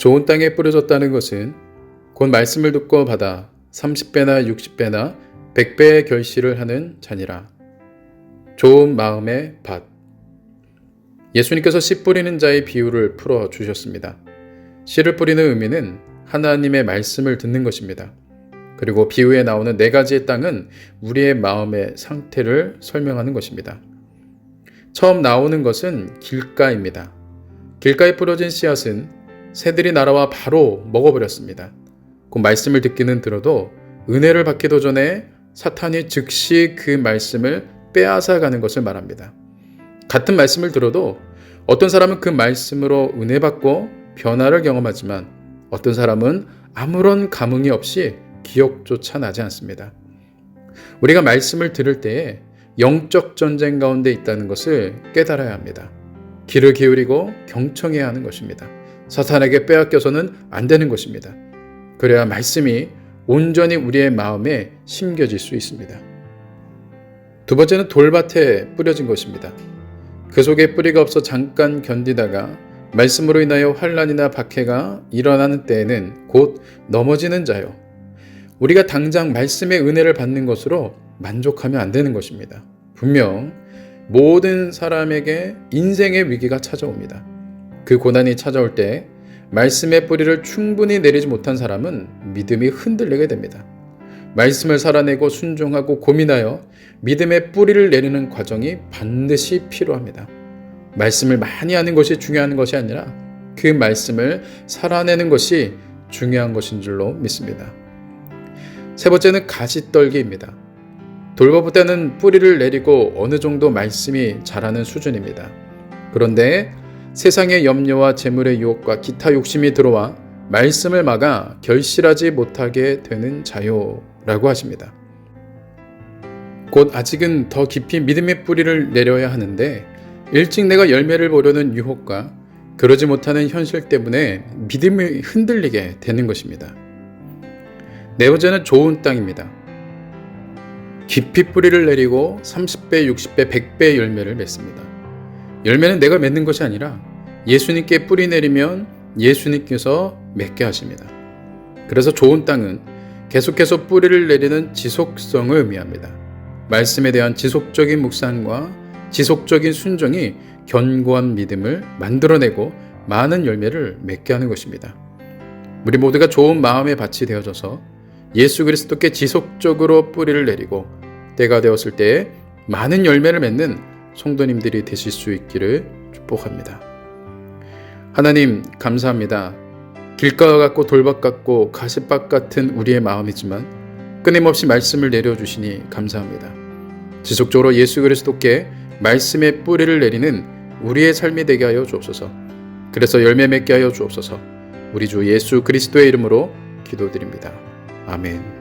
좋은 땅에 뿌려졌다는 것은 곧 말씀을 듣고 받아 30배나 60배나 100배의 결실을 하는 자니라. 좋은 마음의 밭. 예수님께서 씨 뿌리는 자의 비유를 풀어 주셨습니다. 씨를 뿌리는 의미는 하나님의 말씀을 듣는 것입니다. 그리고 비유에 나오는 네 가지의 땅은 우리의 마음의 상태를 설명하는 것입니다. 처음 나오는 것은 길가입니다. 길가에 뿌려진 씨앗은 새들이 날아와 바로 먹어버렸습니다. 그 말씀을 듣기는 들어도 은혜를 받기도 전에 사탄이 즉시 그 말씀을 빼앗아 가는 것을 말합니다. 같은 말씀을 들어도 어떤 사람은 그 말씀으로 은혜 받고 변화를 경험하지만 어떤 사람은 아무런 감흥이 없이 기억조차 나지 않습니다. 우리가 말씀을 들을 때에 영적 전쟁 가운데 있다는 것을 깨달아야 합니다. 귀를 기울이고 경청해야 하는 것입니다. 사탄에게 빼앗겨서는 안 되는 것입니다. 그래야 말씀이 온전히 우리의 마음에 심겨질 수 있습니다. 두 번째는 돌밭에 뿌려진 것입니다. 그 속에 뿌리가 없어 잠깐 견디다가 말씀으로 인하여 환란이나 박해가 일어나는 때에는 곧 넘어지는 자요. 우리가 당장 말씀의 은혜를 받는 것으로 만족하면 안 되는 것입니다. 분명 모든 사람에게 인생의 위기가 찾아옵니다. 그 고난이 찾아올 때 말씀의 뿌리를 충분히 내리지 못한 사람은 믿음이 흔들리게 됩니다. 말씀을 살아내고 순종하고 고민하여 믿음의 뿌리를 내리는 과정이 반드시 필요합니다. 말씀을 많이 하는 것이 중요한 것이 아니라 그 말씀을 살아내는 것이 중요한 것인 줄로 믿습니다. 세 번째는 가시떨기입니다. 돌보부 때는 뿌리를 내리고 어느 정도 말씀이 자라는 수준입니다. 그런데 세상의 염려와 재물의 유혹과 기타 욕심이 들어와 말씀을 막아 결실하지 못하게 되는 자요라고 하십니다. 곧 아직은 더 깊이 믿음의 뿌리를 내려야 하는데 일찍 내가 열매를 보려는 유혹과 그러지 못하는 현실 때문에 믿음이 흔들리게 되는 것입니다. 네 번째는 좋은 땅입니다. 깊이 뿌리를 내리고 30배, 60배, 100배의 열매를 맺습니다. 열매는 내가 맺는 것이 아니라 예수님께 뿌리 내리면 예수님께서 맺게 하십니다. 그래서 좋은 땅은 계속해서 뿌리를 내리는 지속성을 의미합니다. 말씀에 대한 지속적인 묵상과 지속적인 순종이 견고한 믿음을 만들어내고 많은 열매를 맺게 하는 것입니다. 우리 모두가 좋은 마음의 밭이 되어져서 예수 그리스도께 지속적으로 뿌리를 내리고 때가 되었을 때에 많은 열매를 맺는 성도님들이 되실 수 있기를 축복합니다. 하나님 감사합니다. 길가 같고 돌밭 같고 가시밭 같은 우리의 마음이지만 끊임없이 말씀을 내려주시니 감사합니다. 지속적으로 예수 그리스도께 말씀의 뿌리를 내리는 우리의 삶이 되게 하여 주옵소서. 그래서 열매 맺게 하여 주옵소서. 우리 주 예수 그리스도의 이름으로 기도드립니다. 아멘.